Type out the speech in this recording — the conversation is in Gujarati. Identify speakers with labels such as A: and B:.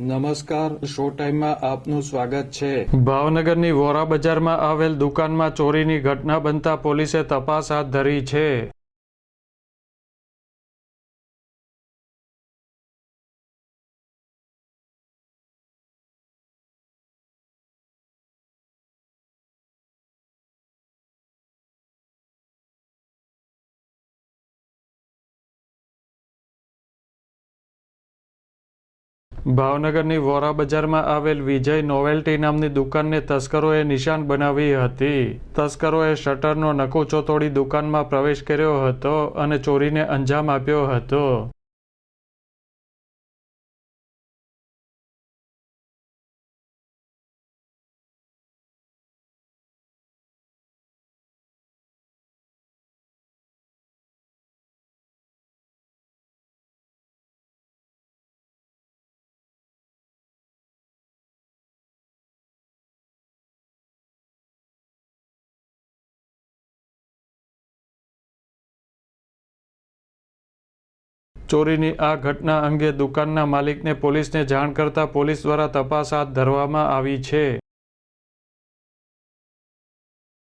A: નમસ્કાર શો ટાઈમમાં આપનું સ્વાગત છે.
B: ભાવનગરની વોરા બજારમાં આવેલ દુકાનમાં ચોરીની ઘટના બનતા પોલીસે તપાસ હાથ ધરી છે. ભાવનગરની વોરા બજારમાં આવેલ વિજય નોવેલ્ટી નામની દુકાનને તસ્કરોએ નિશાન બનાવી હતી. તસ્કરોએ શટરનો નકુચો તોડી દુકાનમાં પ્રવેશ કર્યો હતો અને ચોરીને અંજામ આપ્યો હતો. ચોરીની આ ઘટના અંગે દુકાનના માલિકને પોલીસને જાણ કરતા પોલીસ દ્વારા તપાસ હાથ ધરવામાં આવી છે.